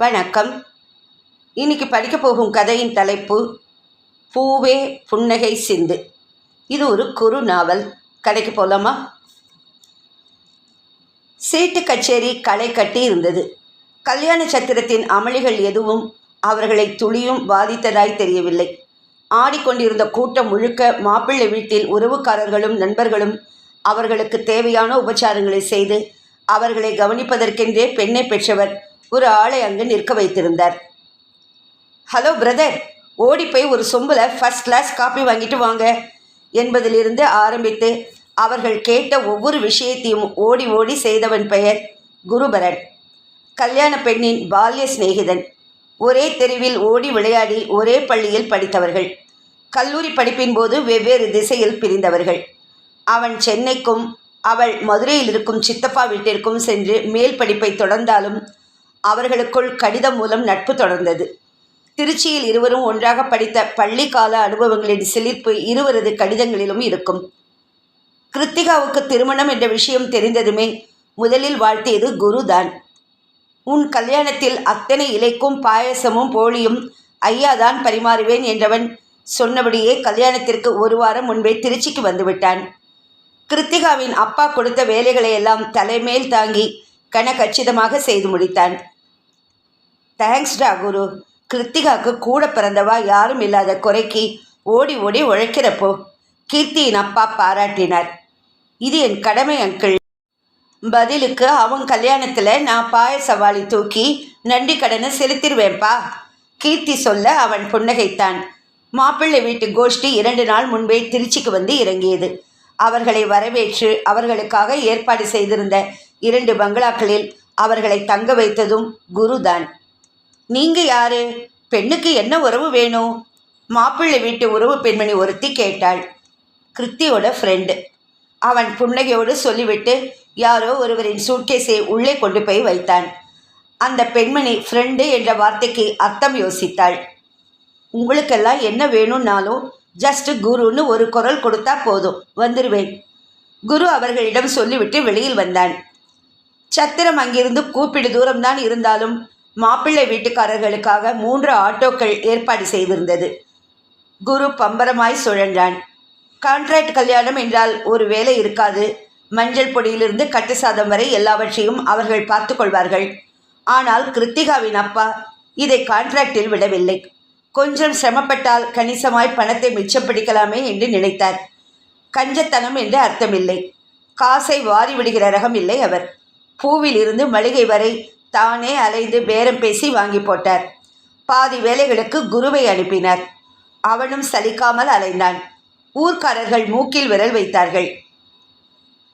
வணக்கம். இன்னைக்கு படிக்க போகும் கதையின் தலைப்பு பூவே புன்னகை சிந்து. இது ஒரு குறு நாவல். கதைக்கு போகலாமா சீட்டு கச்சேரி களை கட்டி இருந்தது. கல்யாண சத்திரத்தின் அமளிகள் எதுவும் அவர்களை துளியும் பாதித்ததாய் தெரியவில்லை. ஆடிக்கொண்டிருந்த கூட்டம் முழுக்க மாப்பிள்ளை வீட்டில் உறவுக்காரர்களும் நண்பர்களும் அவர்களுக்கு தேவையான உபச்சாரங்களை செய்து அவர்களை கவனிப்பதற்கென்றே பெண்ணை பெற்றவர் ஒரு ஆளை அங்கு நிற்க வைத்திருந்தார். ஹலோ பிரதர் ஓடி போய் ஒரு சொம்பில் ஃபர்ஸ்ட் கிளாஸ் காப்பி வாங்கிட்டு வாங்க என்பதிலிருந்து ஆரம்பித்து அவர்கள் கேட்ட ஒவ்வொரு விஷயத்தையும் ஓடி ஓடி செய்தவன் பெயர் குருபரன். கல்யாண பெண்ணின் பால்ய சிநேகிதன். ஒரே தெருவில் ஓடி விளையாடி ஒரே பள்ளியில் படித்தவர்கள். கல்லூரி படிப்பின் போது வெவ்வேறு திசையில் பிரிந்தவர்கள். அவன் சென்னைக்கும் அவள் மதுரையில் இருக்கும் சித்தப்பா வீட்டிற்கும் சென்று மேல் படிப்பை தொடர்ந்தாலும் அவர்களுக்குள் கடிதம் மூலம் நட்பு தொடர்ந்தது. திருச்சியில் இருவரும் ஒன்றாக படித்த பள்ளி கால அனுபவங்களின் சிலிர்ப்பு இருவரது கடிதங்களிலும் இருக்கும். கிருத்திகாவுக்கு திருமணம் என்ற விஷயம் தெரிந்ததுமே முதலில் வாழ்த்தியது குருதான். உன் கல்யாணத்தில் அத்தனை இலைக்கும் பாயசமும் போலியும் ஐயாதான் பரிமாறுவேன் என்றவன் சொன்னபடியே கல்யாணத்திற்கு ஒரு வாரம் முன்பே திருச்சிக்கு வந்துவிட்டான். கிருத்திகாவின் அப்பா கொடுத்த வேலைகளை எல்லாம் தலைமேல் தாங்கி கனகச்சிதமாக செய்து முடித்தான். தேங்க்ஸ்டா குரு கிருத்திகாவுக்கு கூட பிறந்தவா யாரும் இல்லாத குறைக்கு ஓடி ஓடி உழைக்கிறப்போ கீர்த்தியின் அப்பா பாராட்டினார். இது என் கடமை அங்கிள் பதிலுக்கு அவன் கல்யாணத்தில் நான் பாய சவாலி தூக்கி நன்றி கடனை செலுத்திடுவேன்ப்பா கீர்த்தி சொல்ல அவன் புன்னகைத்தான். மாப்பிள்ளை வீட்டு கோஷ்டி இரண்டு நாள் முன்பே திருச்சிக்கு வந்து இறங்கியது. அவர்களை வரவேற்று அவர்களுக்காக ஏற்பாடு செய்திருந்த இரண்டு பங்களாக்களில் அவர்களை தங்க வைத்ததும் குருதான். நீங்கள் யாரு? பெண்ணுக்கு என்ன உறவு வேணும்? மாப்பிள்ளை வீட்டு உறவு பெண்மணி ஒருத்தி கேட்டாள். கிருத்தியோட ஃப்ரெண்டு அவன் புன்னகையோடு சொல்லிவிட்டு யாரோ ஒருவரின் சூட்கேஸை உள்ளே கொண்டு போய் வைத்தான். அந்த பெண்மணி ஃப்ரெண்டு என்ற வார்த்தைக்கு அர்த்தம் யோசித்தாள். உங்களுக்கெல்லாம் என்ன வேணும்னாலும் ஜஸ்ட் குருன்னு ஒரு குரல் கொடுத்தா போதும் வந்துடுவேன் குரு அவர்களிடம் சொல்லிவிட்டு வெளியில் வந்தான். சத்திரம் அங்கிருந்து கூப்பிடு தூரம்தான் இருந்தாலும் மாப்பிள்ளை வீட்டுக்காரர்களுக்காக மூன்று ஆட்டோக்கள் ஏற்பாடு செய்திருந்தது. குரு பம்பரமாய் சுழன்றான். கான்ட்ராக்ட் கல்யாணம் என்றால் ஒரு வேலை இருக்காது. மஞ்சள் பொடியிலிருந்து கட்டு சாதம் வரை எல்லாவற்றையும் அவர்கள் பார்த்து கொள்வார்கள். ஆனால் கிருத்திகாவின் அப்பா இதை கான்ட்ராக்டில் விடவில்லை. கொஞ்சம் சிரமப்பட்டால் கணிசமாய் பணத்தை மிச்சம் பிடிக்கலாமே என்று நினைத்தார். கஞ்சத்தனம் என்று அர்த்தமில்லை. காசை வாரி விடுகிற ரகம் இல்லை அவர். பூவில் இருந்து மளிகை வரை தானே அலைந்து பேரம் பேசி வாங்கி போட்டார். பாதி வேலைகளுக்கு குருவை அனுப்பினார். அவனும் சலிக்காமல் அலைந்தான். ஊர்க்காரர்கள் மூக்கில் விரல் வைத்தார்கள்.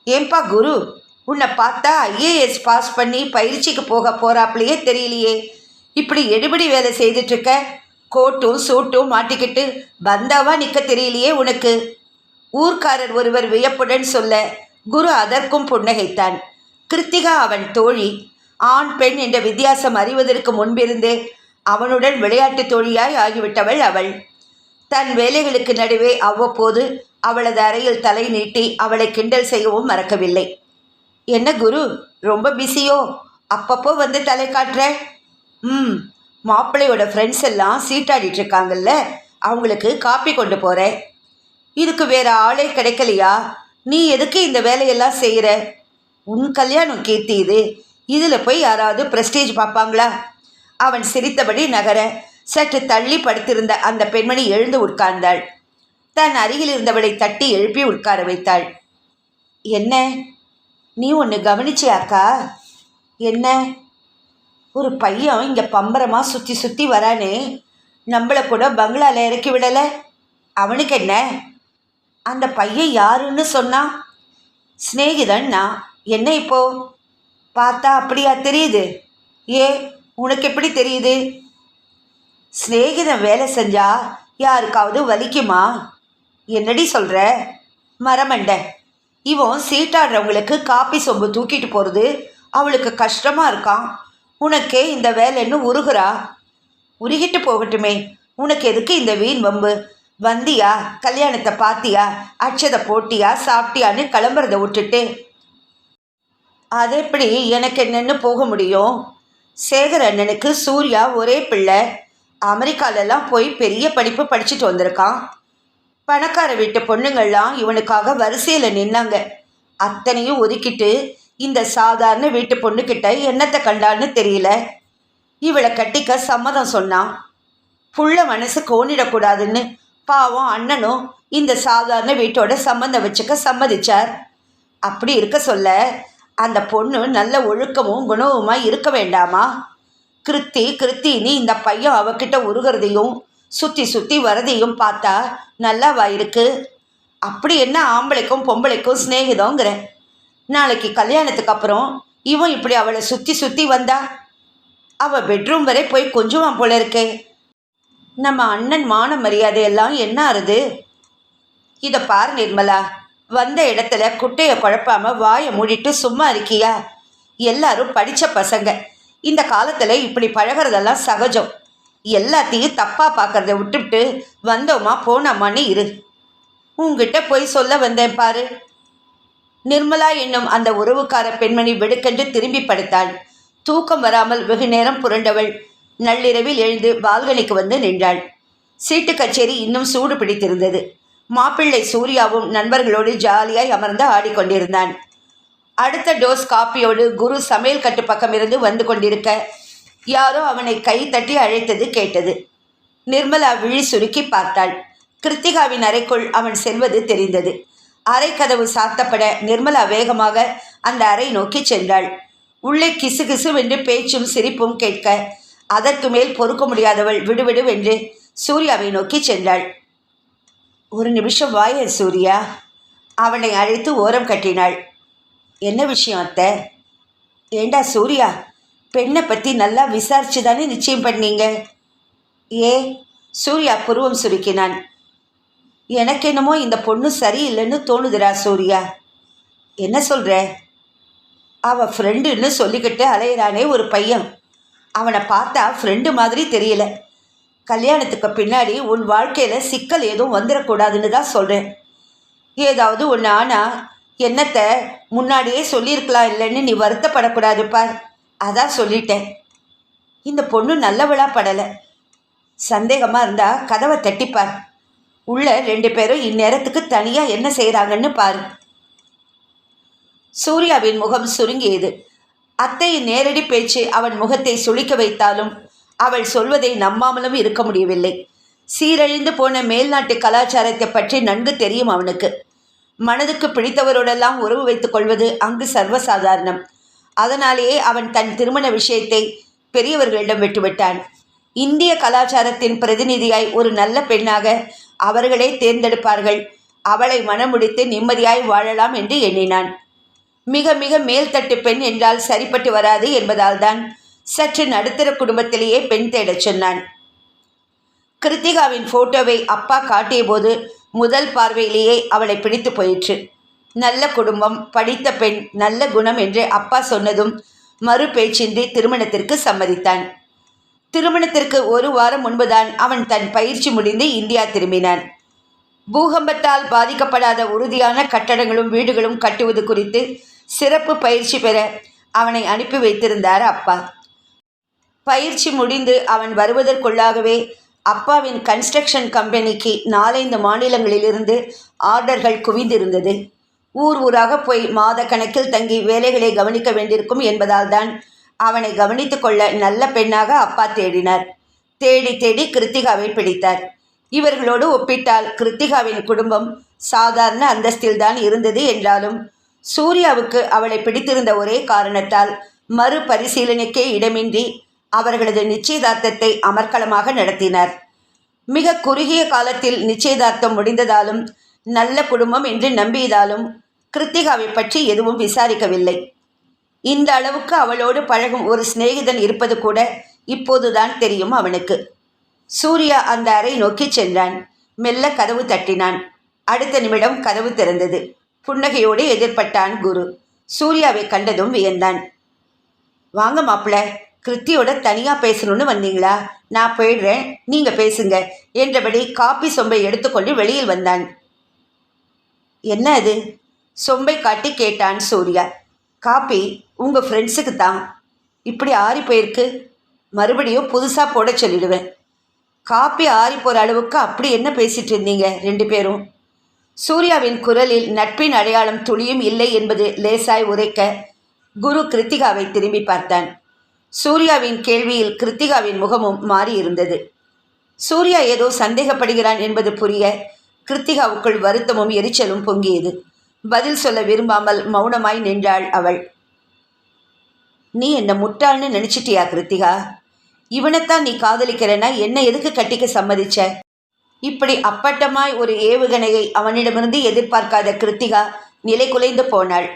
ஏன்பா குரு உன்னை பார்த்தா ஐஏஎஸ் பாஸ் பண்ணி பயிற்சிக்கு போக போகிறாப்புலையே தெரியலையே. இப்படி எடுபடி வேலை செய்துட்ருக்க கோட்டும் சூட்டும் மாட்டிக்கிட்டு பந்தாவா நிற்க தெரியலையே உனக்கு? ஊர்க்காரர் ஒருவர் வியப்புடன் சொல்ல குரு அதற்கும் புன்னகைத்தான். கிருத்திகா அவன் தோழி ஆண் பெண் என்ற வித்தியாசம் அறிவதற்கு முன்பிருந்தே அவனுடன் விளையாட்டு தோழியாய் ஆகிவிட்டவள் அவள். தன் வேலைகளுக்கு நடுவே அவ்வப்போது அவளது அறையில் தலை நீட்டி அவளை கிண்டல் செய்யவும் மறக்கவில்லை. என்ன குரு ரொம்ப பிஸியோ? அப்பப்போ வந்து தலை காட்டுற? ம் மாப்பிள்ளையோட ஃப்ரெண்ட்ஸ் எல்லாம் சீட்டாடிட்டு இருக்காங்கல்ல அவங்களுக்கு காப்பி கொண்டு போகிறேன் இதுக்கு வேற ஆளே கிடைக்கலையா? நீ எதுக்கு இந்த வேலையெல்லாம் செய்கிற உன் கல்யாணம் கீர்த்தி இது. இதில் போய் யாராவது பிரஸ்டேஜ் பார்ப்பாங்களா? அவன் சிரித்தபடி நகர சற்று தள்ளி படுத்திருந்த அந்த பெண்மணி எழுந்து உட்கார்ந்தாள். தன் அருகில் இருந்தவளை தட்டி எழுப்பி உட்கார வைத்தாள். என்ன? நீ ஒன்று கவனிச்சியாக்கா என்ன? ஒரு பையன் இங்கே பம்பரமாக சுற்றி சுற்றி வரானே. நம்மளை கூட பங்களாவில் இறக்கி விடலை. அவனுக்கு என்ன? அந்த பையன் யாருன்னு சொன்னான் சிநேகிதன் நான். என்ன இப்போது பார்த்தா அப்படியா தெரியுது? ஏ உனக்கு எப்படி தெரியுது? சிநேகிதம் வேலை செஞ்சா யாருக்காவது வலிக்குமா? என்னடி சொல்கிற மரமண்ட இவன் சீட்டாடுறவங்களுக்கு காப்பி சொம்பு தூக்கிட்டு போகிறது அவளுக்கு கஷ்டமாக இருக்கான். உனக்கே இந்த வேலைன்னு உருகுறா? உருகிட்டு போகட்டுமே. உனக்கு எதுக்கு இந்த வீண் வம்பு? வந்தியா? கல்யாணத்தை பார்த்தியா அச்சதை போட்டியா? சாப்பிட்டியான்னு கிளம்புறத விட்டுட்டு அது எப்படி எனக்கு என்னென்னு போக முடியும்? சேகர் அண்ணனுக்கு சூர்யா ஒரே பிள்ளை. அமெரிக்காலெல்லாம் போய் பெரிய படிப்பு படிச்சுட்டு வந்திருக்கான். பணக்கார வீட்டு பொண்ணுங்கள்லாம் இவனுக்காக வரிசையில் நின்னாங்க. அத்தனையும் ஒதுக்கிட்டு இந்த சாதாரண வீட்டு பொண்ணுக்கிட்ட என்னத்தை கண்டான்னு தெரியல. இவளை கட்டிக்க சம்மதம் சொன்னான். புள்ள மனசு கோணிடக்கூடாதுன்னு பாவம் அண்ணனும் இந்த சாதாரண வீட்டோட சம்மந்தம் வச்சுக்க சம்மதிச்சார். அப்படி இருக்க சொல்ல அந்த பொண்ணு நல்ல ஒழுக்கமும் குணவுமா இருக்க வேண்டாமா? கிருத்தி கிருத்தின்னு இந்த பையன் அவகிட்ட உருகிறதையும் சுற்றி சுற்றி வரதையும் பார்த்தா நல்லாவா இருக்கு அப்படி என்ன ஆம்பளைக்கும் பொம்பளைக்கும் சிநேகிதங்கிற? நாளைக்கு கல்யாணத்துக்கு அப்புறம் இவன் இப்படி அவளை சுற்றி சுற்றி வந்தா? அவள் பெட்ரூம் வரை போய் கொஞ்சுவான் போல இருக்கே. நம்ம அண்ணன் மான மரியாதையெல்லாம் என்ன ஆறுது இதை பார் நிர்மலா. வந்த இடத்துல குட்டையை குழப்பாம வாயை மூடிட்டு சும்மா இருக்கியா? எல்லாரும் படித்த பசங்க. இந்த காலத்தில் இப்படி பழகிறதெல்லாம் சகஜம். எல்லாத்தையும் தப்பாக பார்க்கறத விட்டுவிட்டு வந்தோமா போனோமான்னு இரு. உங்ககிட்ட போய் சொல்ல வந்தேன் பாரு. நிர்மலா என்னும் அந்த உறவுக்கார பெண்மணி வெடுக்கென்று திரும்பி படுத்தாள். தூக்கம் வராமல் வெகு நேரம் புரண்டவள். நள்ளிரவில் எழுந்து பால்கனிக்கு வந்து நின்றாள். சீட்டு கச்சேரி இன்னும் சூடு பிடித்திருந்தது. மாப்பிள்ளை சூர்யாவும் நண்பர்களோடு ஜாலியாய் அமர்ந்து ஆடிக்கொண்டிருந்தான். அடுத்த டோஸ் காப்பியோடு குரு சமையல் கட்டு பக்கம் இருந்து வந்து கொண்டிருக்க யாரோ அவனை கை தட்டி அழைத்தது கேட்டது. நிர்மலா விழி சுருக்கி பார்த்தாள். கிருத்திகாவின் அறைக்குள் அவன் செல்வது தெரிந்தது. அறை கதவு சாத்தப்பட நிர்மலா வேகமாக அந்த அறை நோக்கி சென்றாள். உள்ளே கிசு கிசுவென்று பேச்சும் சிரிப்பும் கேட்க அதற்கு மேல் பொறுக்க முடியாதவள் விடுவிடுவென்று சூர்யாவை நோக்கி சென்றாள். ஒரு நிமிஷம் வாய சூர்யா. அவனை அழைத்து ஓரம் கட்டினாள். என்ன விஷயம் அத்தை? ஏண்டா சூர்யா? பெண்ணை பற்றி நல்லா விசாரிச்சு தானே நிச்சயம் பண்ணீங்க? ஏ? சூர்யா புருவம் சுருக்கினான். எனக்கு என்னமோ இந்த பொண்ணு சரியில்லைன்னு தோணுதுடா சூர்யா. என்ன சொல்கிற அவள் ஃப்ரெண்டுன்னு சொல்லிக்கிட்டு அலையிறானே ஒரு பையன். அவனை பார்த்தா ஃப்ரெண்டு மாதிரி தெரியல. கல்யாணத்துக்கு பின்னாடி உன் வாழ்க்கையில் சிக்கல் எதுவும் வந்துடக்கூடாதுன்னு தான் சொல்கிறேன் ஏதாவது ஒன்று ஆனால் என்னத்தை முன்னாடியே சொல்லியிருக்கலாம் இல்லைன்னு நீ வருத்தப்படக்கூடாது பார். அதான் சொல்லிட்டேன். இந்த பொண்ணு நல்லவளா படலை. சந்தேகமாக இருந்தால் கதவை தட்டிப்பார். உள்ள ரெண்டு பேரும் இந்நேரத்துக்கு தனியாக என்ன செய்கிறாங்கன்னு பாரு. சூர்யாவின் முகம் சுருங்கியது. அத்தையின் நேரடி பேச்சு அவன் முகத்தை சுளிக்க வைத்தாலும் அவள் சொல்வதை நம்பாமலும் இருக்க முடியவில்லை. சீரழிந்து போன மேல்நாட்டு கலாச்சாரத்தை பற்றி நன்கு தெரியும் அவனுக்கு. மனதுக்கு பிடித்தவரோடெல்லாம் உறவு வைத்துக் கொள்வது அங்கு சர்வசாதாரணம். அதனாலேயே அவன் தன் திருமண விஷயத்தை பெரியவர்களிடம் விட்டுவிட்டான். இந்திய கலாச்சாரத்தின் பிரதிநிதியாய் ஒரு நல்ல பெண்ணாக அவர்களே தேர்ந்தெடுப்பார்கள். அவளை மனமுடித்து நிம்மதியாய் வாழலாம் என்று எண்ணினான். மிக மிக மேல்தட்டு பெண் என்றால் சரிப்பட்டு வராது என்பதால்தான் சற்று நடுத்தர குடும்பத்திலேயே பெண் தேடச் சொன்னான். கிருத்திகாவின் போட்டோவை அப்பா காட்டியபோது முதல் பார்வையிலேயே அவளை பிடித்து போயிற்று. நல்ல குடும்பம் படித்த பெண் நல்ல குணம் என்று அப்பா சொன்னதும் மறு பேச்சின்றி திருமணத்திற்கு சம்மதித்தான். திருமணத்திற்கு ஒரு வாரம் முன்புதான் அவன் தன் பயிற்சி முடிந்து இந்தியா திரும்பினான். பூகம்பத்தால் பாதிக்கப்படாத உறுதியான கட்டடங்களும் வீடுகளும் கட்டுவது குறித்து சிறப்பு பயிற்சி பெற அவனை அனுப்பி வைத்திருந்தார் அப்பா. பயிற்சி முடிந்து அவன் வருவதற்குள்ளாகவே அப்பாவின் கன்ஸ்ட்ரக்ஷன் கம்பெனிக்கு நாலைந்து மாநிலங்களிலிருந்து ஆர்டர்கள் குவிந்திருந்தது. ஊர் ஊராக போய் மாத கணக்கில் தங்கி வேலைகளை கவனிக்க வேண்டியிருக்கும் என்பதால் தான் அவனை கவனித்துக் கொள்ள நல்ல பெண்ணாக அப்பா தேடினார். தேடி தேடி கிருத்திகாவை பிடித்தார். இவர்களோடு ஒப்பிட்டால் கிருத்திகாவின் குடும்பம் சாதாரண அந்தஸ்தில்தான் இருந்தது என்றாலும் சூர்யாவுக்கு அவளை பிடித்திருந்த ஒரே காரணத்தால் மறுபரிசீலனைக்கே இடமின்றி அவர்களது நிச்சயதார்த்தத்தை அமர்க்களமாக நடத்தினார். மிக குறுகிய காலத்தில் நிச்சயதார்த்தம் முடிந்ததாலும் நல்ல குடும்பம் என்று நம்பியதாலும் கிருத்திகாவை பற்றி எதுவும் விசாரிக்கவில்லை. இந்த அளவுக்கு அவளோடு பழகும் ஒரு சிநேகிதன் இருப்பது கூட இப்போதுதான் தெரியும் அவனுக்கு. சூர்யா அந்த அறை நோக்கி சென்றான். மெல்ல கதவு தட்டினான். அடுத்த நிமிடம் கதவு திறந்தது. புன்னகையோடு எதிர்பட்டான் குரு. சூர்யாவை கண்டதும் வியந்தான். வாங்க மாப்பிள்ள கிருத்தியோட தனியாக பேசணும்னு வந்தீங்களா? நான் போயிடுறேன். நீங்கள் பேசுங்க என்றபடி காப்பி சொம்பை எடுத்துக்கொண்டு வெளியில் வந்தான். என்ன அது? சொம்பை காட்டி கேட்டான் சூர்யா. காப்பி உங்கள் ஃப்ரெண்ட்ஸுக்கு தான். இப்படி ஆறி போயிருக்கு. மறுபடியும் புதுசாக போட சொல்லிடுவேன். காப்பி ஆறி போகிற அளவுக்கு அப்படி என்ன பேசிட்டு இருந்தீங்க ரெண்டு பேரும்? சூர்யாவின் குரலில் நட்பின் அடையாளம் துளியும் இல்லை என்பது லேசாய் உரைக்க குரு கிருத்திகாவை திரும்பி பார்த்தான். சூர்யாவின் கேள்வியில் கிருத்திகாவின் முகமும் மாறியிருந்தது. சூர்யா ஏதோ சந்தேகப்படுகிறான் என்பது புரிய கிருத்திகாவுக்குள் வருத்தமும் எரிச்சலும் பொங்கியது. பதில் சொல்ல விரும்பாமல் மௌனமாய் நின்றாள் அவள். நீ என்ன முட்டாள்னு நினச்சிட்டியா கிருத்திகா? இவனைத்தான் நீ காதலிக்கிறேன்னா என்ன எதுக்கு கட்டிக்க சம்மதிச்ச? இப்படி அப்பட்டமாய் ஒரு ஏவுகணையை அவனிடமிருந்து எதிர்பார்க்காத கிருத்திகா நிலை குலைந்து போனாள்.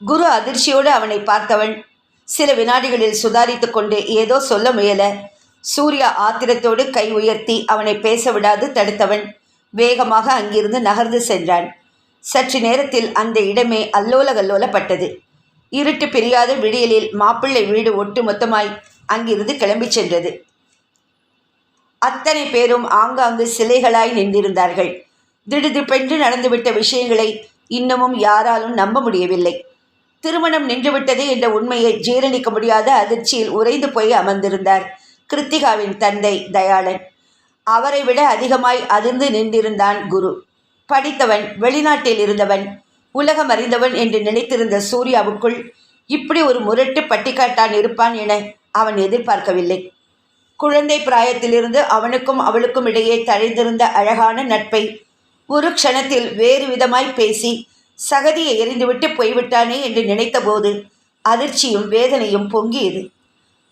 குரு அதிர்ச்சியோடு அவனை பார்த்தவன் சில வினாடிகளில் சுதாரித்து கொண்டு ஏதோ சொல்ல முயல. சூர்யா ஆத்திரத்தோடு கை உயர்த்தி அவனை பேச விடாது தடுத்தவன். வேகமாக அங்கிருந்து நகர்ந்து சென்றான். சற்று நேரத்தில் அந்த இடமே அல்லோல கல்லோலப்பட்டது. இருட்டு பிரியாத விடியலில் மாப்பிள்ளை வீடு ஒட்டு மொத்தமாய் அங்கிருந்து கிளம்பிச் சென்றது. அத்தனை பேரும் ஆங்காங்கு சிலைகளாய் நின்றிருந்தார்கள். திடுதிப்பென்று நடந்துவிட்ட விஷயங்களை இன்னமும் யாராலும் நம்ப முடியவில்லை. திருமணம் நின்றுவிட்டது என்ற உண்மையை ஜீரணிக்க முடியாத அதிர்ச்சியில் உறைந்து போய் அமர்ந்திருந்தார் கிருத்திகாவின் தந்தை தயாளன். அவரை விட அதிகமாய் அதிர்ந்து நின்றிருந்தான் குரு. படித்தவன் வெளிநாட்டில் இருந்தவன் உலகம் அறிந்தவன் என்று நினைத்திருந்த சூர்யாவுக்குள் இப்படி ஒரு முரட்டு பட்டிக்காட்டான் இருப்பான் என அவன் எதிர்பார்க்கவில்லை. குழந்தை பிராயத்திலிருந்து அவனுக்கும் அவளுக்கும் இடையே தழைந்திருந்த அழகான நட்பை ஒரு க்ஷணத்தில் வேறு விதமாய் பேசி சகதியை எரிந்துவிட்டு போய்விட்டானே என்று நினைத்தபோது அதிர்ச்சியும் வேதனையும் பொங்கியது.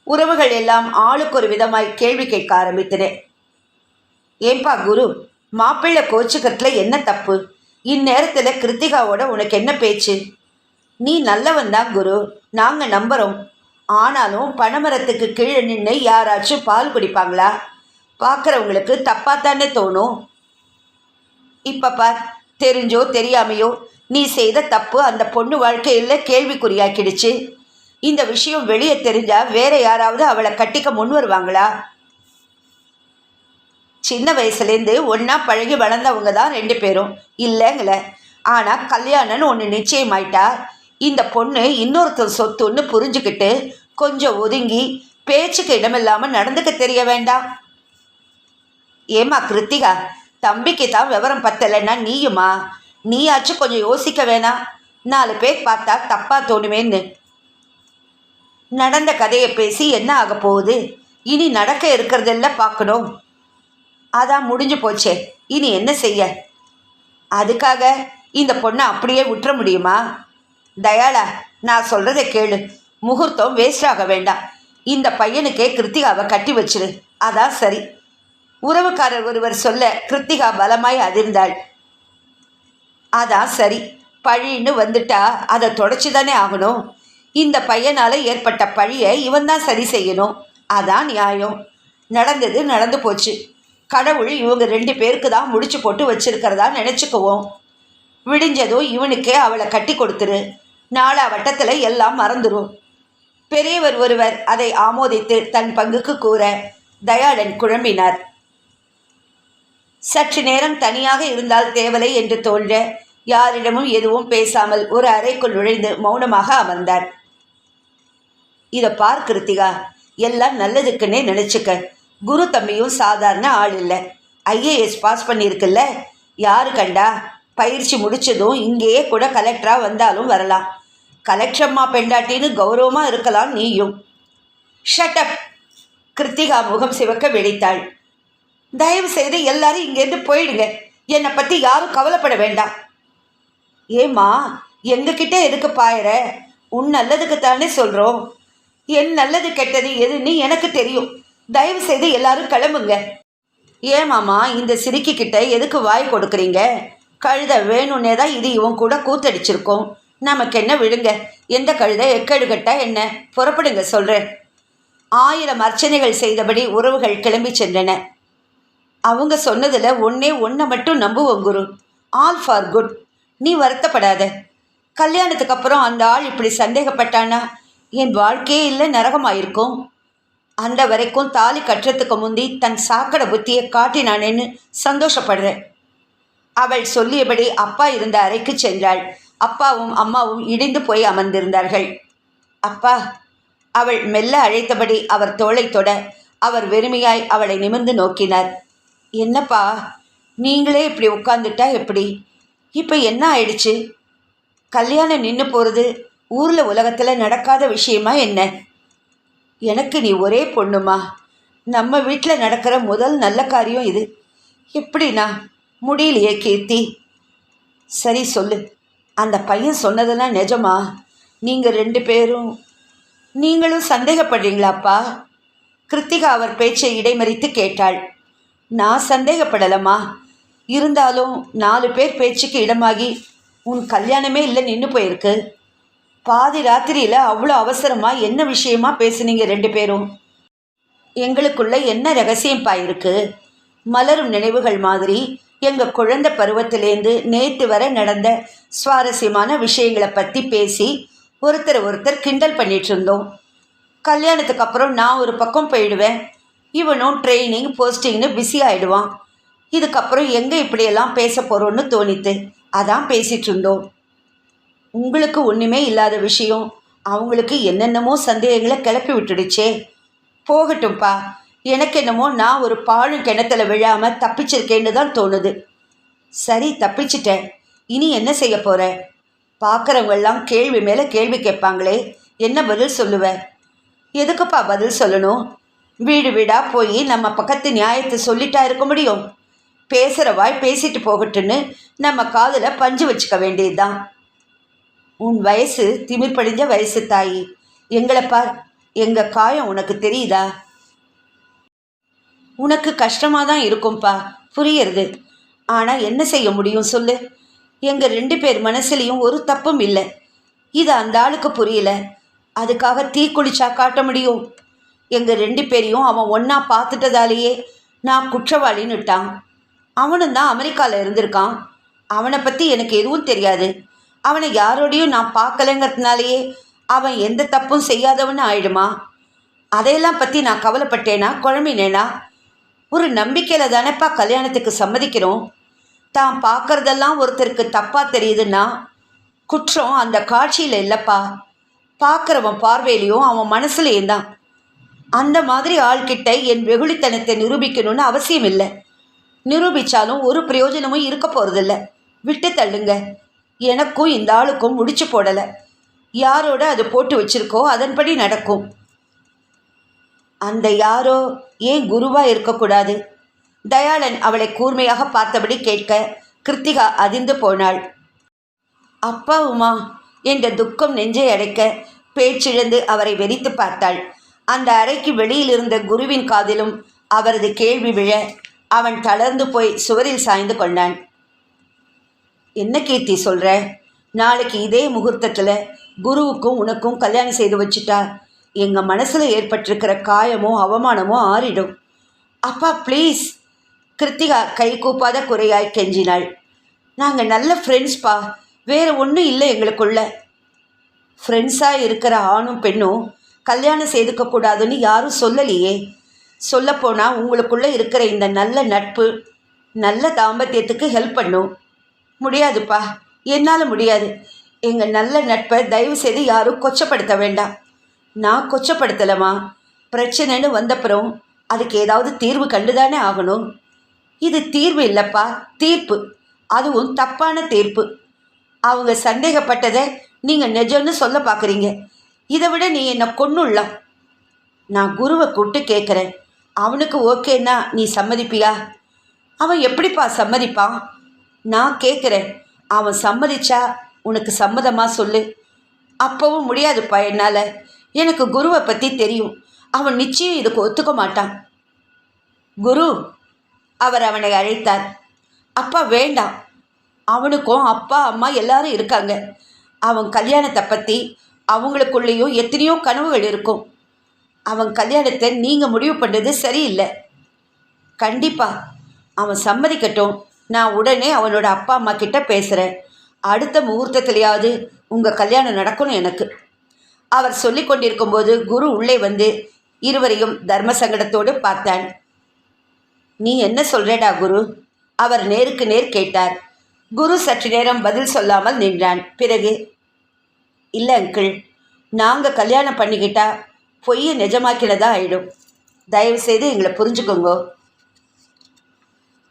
உறவுகள் எல்லாம் ஆளுக்கு ஒரு விதமாய் கேள்வி கேட்க ஆரம்பித்தன. ஏன்பா குரு மாப்பிள்ளை கோச்சுக்கத்தில் என்ன தப்பு? இந்நேரத்தில் கிருத்திகாவோட உனக்கு என்ன பேச்சு? நீ நல்லவன் தான் குரு நாங்கள் நம்புகிறோம் ஆனாலும் பனைமரத்துக்கு கீழே நின்று யாராச்சும் பால் குடிப்பாங்களா? பார்க்குறவங்களுக்கு தப்பாக தானே தோணும். இப்போ பார் தெரிஞ்சோ தெரியாமையோ நீ செய்த தப்பு அந்த பொண்ணு வாழ்க்கையில் கேள்விக்குறியாக்கிடுச்சு. இந்த விஷயம் வெளியே தெரிஞ்சா வேற யாராவது அவளை கட்டிக்க முன் வருவாங்களா? சின்ன வயசுலேருந்து ஒன்றா பழகி வளர்ந்தவங்க தான் ரெண்டு பேரும். இல்லைங்கள. ஆனால் கல்யாணம்னு ஒன்று நிச்சயமாயிட்டா. இந்த பொண்ணு இன்னொருத்தர் சொத்துன்னு புரிஞ்சுக்கிட்டு கொஞ்சம் ஒதுங்கி பேச்சுக்கு இடமில்லாமல் நடந்துக்க தெரிய வேண்டாம். ஏமா கிருத்திகா தம்பிக்கு தான் விவரம் பத்தலைன்னா நீயுமா? நீயாச்சும் கொஞ்சம் யோசிக்க வேணாம் நாலு பேர் பார்த்தா தப்பா தோணுமேன்னு. நடந்த கதையை பேசி என்ன ஆக போகுது? இனி நடக்க இருக்கிறதெல்லாம் பார்க்கணும். அதான் முடிஞ்சு போச்சே. இனி என்ன செய்ய? அதுக்காக இந்த பொண்ணை அப்படியே விட்டுற முடியுமா? தயாளா நான் சொல்கிறத கேளு. முகூர்த்தம் வேஸ்ட் ஆக வேண்டாம். இந்த பையனுக்கே கிருத்திகாவை கட்டி வச்சிரு. அதான் சரி. உறவுக்காரர் ஒருவர் சொல்ல கிருத்திகா பலமாய் அதிர்ந்தாள். அதான் சரி. பழின்னு வந்துட்டா அதை தொடச்சி தானே ஆகணும். இந்த பையனால் ஏற்பட்ட பழியை இவன் தான் சரி செய்யணும். அதான் நியாயம். நடந்தது நடந்து போச்சு. கடவுள் இவங்க ரெண்டு பேருக்கு தான் முடிச்சு போட்டு வச்சிருக்கிறதா நினச்சிக்குவோம். விடிஞ்சதும் இவனுக்கே அவளை கட்டி கொடுத்துரு. நாலா வட்டத்தில் எல்லாம் மறந்துடும் பெரியவர் ஒருவர் அதை ஆமோதித்து தன் பங்குக்கு கூற தயாளன் குழம்பினார். சற்று நேரம் தனியாக இருந்தால் தேவலை என்று தோன்ற யாரிடமும் எதுவும் பேசாமல் ஒரு அறைக்குள் நுழைந்து மௌனமாக அமர்ந்தார். இதை பார் கிருத்திகா எல்லாம் நல்லதுக்குன்னே நினச்சிக்க. குரு தம்பியும் சாதாரண ஆள் இல்லை. ஐஏஎஸ் பாஸ் பண்ணியிருக்குல்ல. யாரு கண்டா? பயிற்சி முடிச்சதும் இங்கேயே கூட கலெக்டராக வந்தாலும் வரலாம். கலெக்டரம்மா பெண்டாட்டின்னு கௌரவமாக இருக்கலாம் நீயும். ஷட்டப் கிருத்திகா முகம் சிவக்க வெடித்தாள் தயவு செய்து எல்லாரும் இங்கேருந்து போயிடுங்க. என்னை பற்றி யாரும் கவலைப்பட வேண்டாம். ஏம்மா எங்ககிட்ட எதுக்கு பாயிற? உன் நல்லதுக்கு தானே சொல்கிறோம் என் நல்லது கெட்டது எதுன்னு எனக்கு தெரியும். தயவு செய்து எல்லாரும் கிளம்புங்க. ஏமாமா இந்த சிரிக்கி கிட்ட எதுக்கு வாய் கொடுக்குறீங்க? கழுத வேணும்னே தான் இது இவன் கூட கூத்தடிச்சிருக்கோம். நமக்கு என்ன விடுங்க எந்த கழுதை எக்கெடுகட்டா என்ன? புறப்படுங்க சொல்கிறேன் ஆயிரம் அர்ச்சனைகள் செய்தபடி உறவுகள் கிளம்பி சென்றன. அவங்க சொன்னதில் ஒன்னே ஒன்றை மட்டும் நம்புவோம் குரு. ஆல் ஃபார் குட் நீ வருத்தப்படாத. கல்யாணத்துக்கு அப்புறம் அந்த ஆள் இப்படி சந்தேகப்பட்டானா? என் வாழ்க்கையே இல்லை நரகமாயிருக்கும். அந்த வரைக்கும் தாலி கட்டுறதுக்கு முந்தி தன் சாக்கடை புத்தியை காட்டினானேன்னு சந்தோஷப்படுறேன். அவள் சொல்லியபடி அப்பா இருந்த அறைக்கு சென்றாள். அப்பாவும் அம்மாவும் இடிந்து போய் அமர்ந்திருந்தார்கள். அப்பா அவள் மெல்ல அழைத்தபடி அவர் தோளை தொட அவர் வெறுமையாய் அவளை நிமிர்ந்து நோக்கினார். என்னப்பா? நீங்களே இப்படி உட்காந்துட்டா எப்படி? இப்போ என்ன ஆயிடுச்சு? கல்யாணம் நின்று போகிறது ஊரில் உலகத்தில் நடக்காத விஷயமா என்ன? எனக்கு நீ ஒரே பொண்ணுமா? நம்ம வீட்டில் நடக்கிற முதல் நல்ல காரியம் இது. எப்படிண்ணா? முடியலையே கீர்த்தி. சரி சொல்லு. அந்த பையன் சொன்னதெல்லாம் நிஜமா? நீங்கள் ரெண்டு பேரும் நீங்களும் சந்தேகப்படுறீங்களாப்பா? கிருத்திகா அவர் பேச்சை இடைமறித்து கேட்டாள். நான் சந்தேகப்படலம்மா. இருந்தாலும் நாலு பேர் பேச்சுக்கு இடமாகி உன் கல்யாணமே இல்லை நின்று போயிருக்கு. பாதி ராத்திரியில் அவ்வளோ அவசரமாக என்ன விஷயமா பேசுனீங்க ரெண்டு பேரும்? எங்களுக்குள்ள என்ன ரகசியம் இருக்கு? மலரும் நினைவுகள் மாதிரி எங்கள் குழந்தை பருவத்திலேருந்து நேற்று வரை நடந்த சுவாரஸ்யமான விஷயங்களை பற்றி பேசி ஒருத்தர் ஒருத்தர் கிண்டல் பண்ணிட்டு இருந்தோம். கல்யாணத்துக்கு அப்புறம் நான் ஒரு பக்கம் போயிடுவேன். இவனும் ட்ரைனிங் போஸ்டிங்னு பிஸி ஆயிடுவான். இதுக்கப்புறம் எங்கே இப்படியெல்லாம் பேச போகிறோன்னு தோணித்து அதான் பேசிகிட்டு இருந்தோம். உங்களுக்கு ஒன்றுமே இல்லாத விஷயம். அவங்களுக்கு என்னென்னமோ சந்தேகங்களை கிளப்பி விட்டுடுச்சே. போகட்டும்ப்பா எனக்கு என்னமோ நான் ஒரு பாழும் கிணத்துல விழாமல் தப்பிச்சிருக்கேன்னு தான் தோணுது. சரி தப்பிச்சிட்டேன். இனி என்ன செய்ய போகிற பார்க்குறவங்கெல்லாம் கேள்வி மேலே கேள்வி கேட்பாங்களே. என்ன பதில் சொல்லுவ? எதுக்குப்பா பதில் சொல்லணும்? வீடு வீடாக போய் நம்ம பக்கத்து நியாயத்தை சொல்லிட்டா இருக்க முடியும். பேசுகிற வாய் பேசிட்டு போகட்டுன்னு நம்ம காதில் பஞ்சு வச்சுக்க வேண்டியதுதான். உன் வயசு திமிர் படிஞ்ச வயசு தாயி. எங்களை பார் எங்கள் காயம் உனக்கு தெரியுதா? உனக்கு கஷ்டமாக தான் இருக்கும்பா புரியுறது. ஆனால் என்ன செய்ய முடியும் சொல்லு? எங்கள் ரெண்டு பேர் மனசுலேயும் ஒரு தப்பும் இல்லை. இது அந்த ஆளுக்கு புரியல. அதுக்காக தீக்குளிச்சா காட்ட முடியும். எங்கள் ரெண்டு பேரையும் அவன் ஒன்றா பார்த்துட்டதாலேயே நான் குற்றவாளின்னுட்டான் அவனும் தான் அமெரிக்காவில் இருந்திருக்கான். அவனை பற்றி எனக்கு எதுவும் தெரியாது. அவனை யாரோடையும் நான் பார்க்கலைங்கிறதுனாலேயே அவன் எந்த தப்பும் செய்யாதவன்னு ஆயிடுமா? அதையெல்லாம் பற்றி நான் கவலைப்பட்டேனா? குழம்பினேனா? ஒரு நம்பிக்கையில் தானேப்பா கல்யாணத்துக்கு சம்மதிக்கிறோம். தான் பார்க்கறதெல்லாம் ஒருத்தருக்கு தப்பாக தெரியுதுன்னா குற்றம் அந்த காட்சியில் இல்லைப்பா. பார்க்குறவன் பார்வையிலையும் அவன் மனசுலேயும் தான். அந்த மாதிரி ஆள்கிட்ட என் வெகுளித்தனத்தை நிரூபிக்கணும்னு அவசியம் இல்லை நிரூபித்தாலும் ஒரு பிரயோஜனமும் இருக்க போகிறதில்ல விட்டு தள்ளுங்க. எனக்கும் இந்த ஆளுக்கும் முடிச்சு போடலை. யாரோட அது போட்டு வச்சிருக்கோ அதன்படி நடக்கும். அந்த யாரோ ஏன் குருவாக இருக்கக்கூடாது? தயாளன் அவளை கூர்மையாக பார்த்தபடி கேட்க கிருத்திகா அதிர்ந்து போனாள். அப்பா உமா என்ற துக்கம் நெஞ்சை அடைக்க பேச்சிழந்து அவரை வெறித்து பார்த்தாள். அந்த அறைக்கு வெளியில் இருந்த குருவின் காதிலும் அவரது கேள்வி விழ அவன் தளர்ந்து போய் சுவரில் சாய்ந்து கொண்டான். என்ன கீர்த்தி சொல்கிற நாளைக்கு இதே முகூர்த்தத்தில் குருவுக்கும் உனக்கும் கல்யாணம் செய்து வச்சுட்டா எங்கள் மனசில் ஏற்பட்டிருக்கிற காயமோ அவமானமோ ஆறிடும். அப்பா ப்ளீஸ் கிருத்திகா கை கூப்பாத குறையாய் கெஞ்சினாள். நாங்கள் நல்ல ஃப்ரெண்ட்ஸ்ப்பா வேறு ஒன்றும் இல்லை எங்களுக்குள்ள. ஃப்ரெண்ட்ஸாக இருக்கிற ஆணும் பெண்ணும் கல்யாணம் செய்துக்க கூடாதுன்னு யாரும் சொல்லலையே. சொல்லப்போனால் உங்களுக்குள்ளே இருக்கிற இந்த நல்ல நட்பு நல்ல தாம்பத்தியத்துக்கு ஹெல்ப் பண்ணும். முடியாதுப்பா. என்னால் முடியாது. எங்கள் நல்ல நட்பை தயவு செய்து யாரும் கொச்சப்படுத்த வேண்டாம். நான் கொச்சப்படுத்தலமா? பிரச்சனைன்னு வந்தப்புறம் அதுக்கு ஏதாவது தீர்வு கண்டுதானே ஆகணும். இது தீர்வு இல்லைப்பா. தீர்ப்பு. அதுவும் தப்பான தீர்ப்பு. அவங்க சந்தேகப்பட்டதை நீங்கள் நிஜம்னு சொல்ல பார்க்குறீங்க இதை விட நீ என்னை கொன்னுள்ளம் நான் குருவை கூப்பிட்டு கேட்குறேன். அவனுக்கு ஓகேன்னா நீ சம்மதிப்பியா? அவன் எப்படிப்பா சம்மதிப்பான்? நான் கேட்குறேன். அவன் சம்மதிச்சா உனக்கு சம்மதமாக சொல்லு. அப்போவும் முடியாதுப்பா என்னால். எனக்கு குருவை பற்றி தெரியும். அவன் நிச்சயம் இதுக்கு ஒத்துக்க மாட்டான். குரு அவர் அவனை அழைத்தார். அப்பா வேண்டாம். அவனுக்கும் அப்பா அம்மா எல்லாரும் இருக்காங்க. அவன் கல்யாணத்தை பற்றி அவங்களுக்குள்ளேயோ எத்தனையோ கனவுகள் இருக்கும். அவன் கல்யாணத்தை நீங்கள் முடிவு பண்ணுறது சரியில்லை. கண்டிப்பாக அவன் சம்மதிக்கட்டும். நான் உடனே அவனோட அப்பா அம்மா கிட்ட பேசுகிறேன் அடுத்த முகூர்த்தத்திலேயாவது உங்கள் கல்யாணம் நடக்கணும் எனக்கு. அவர் சொல்லி கொண்டிருக்கும்போது குரு உள்ளே வந்து இருவரையும் தர்ம சங்கடத்தோடு பார்த்தான். நீ என்ன சொல்றடா குரு? அவர் நேருக்கு நேர் கேட்டார். குரு சற்று நேரம் பதில் சொல்லாமல் நின்றான். பிறகு இல்லை அங்கிள் நாங்கள் கல்யாணம் பண்ணிக்கிட்டா பொய்யை நிஜமாக்கினதா ஆயிடும். தயவுசெய்து எங்களை புரிஞ்சுக்கோங்கோ.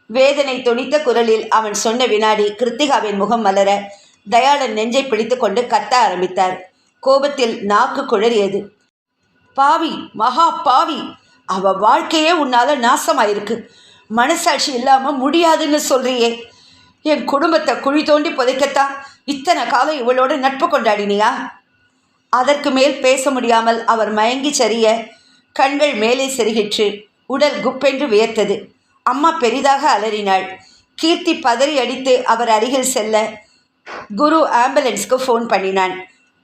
வேதனை துணித்த குரலில் அவன் சொன்ன வினாடி கிருத்திகாவின் முகம் மலர தயாளன் நெஞ்சை பிடித்துக்கொண்டு கத்த ஆரம்பித்தார். கோபத்தில் நாக்கு குழறியது. பாவி மகா பாவி அவ வாழ்க்கையே உன்னால நாசமாயிருக்கு. மனசாட்சி இல்லாம முடியாதுன்னு சொல்றியே. என் குடும்பத்தை குழி தோண்டி புதைக்கத்தான் இத்தனை காலம் இவளோட நட்பு கொண்டாடினியா? அதற்கு மேல் பேச முடியாமல் அவர் மயங்கி சரிய கண்கள் மேலே செருகிற்று உடல் குப்பென்று வியர்த்தது. அம்மா பெரிதாக அலறினாள். கீர்த்தி பதறி அடித்து அவர் அருகில் செல்ல குரு ஆம்புலன்ஸ்க்கு ஃபோன் பண்ணினான்.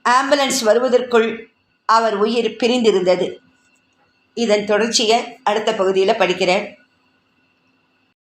ஆம்புலன்ஸ் வருவதற்குள் அவர் உயிர் பிரிந்திருந்தது. இதன் தொடர்ச்சியை அடுத்த பகுதியில் படிக்கிறேன்.